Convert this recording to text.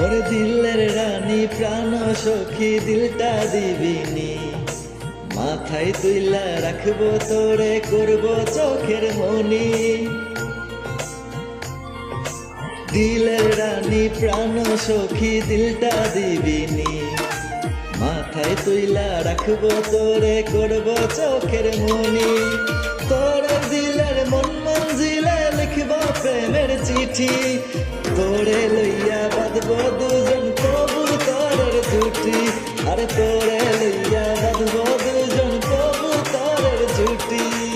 ওরে দিলের রানী, প্রাণ সখী, দিলটা দিবিনি। মাথায় তুইলা রাখব, তোরে করব চোখের মনি। দিলের রানী, প্রাণ সখী, দিলটা দিবিনি। মাথায় তুইলা রাখব, তোরে করব চোখের মনি। তোর দিলের মন মঞ্জিলে লিখব প্রেমের চিঠি। ছুটি আর তোরে লইয়া বাঁধবো দুজন কবুতরের ছুটি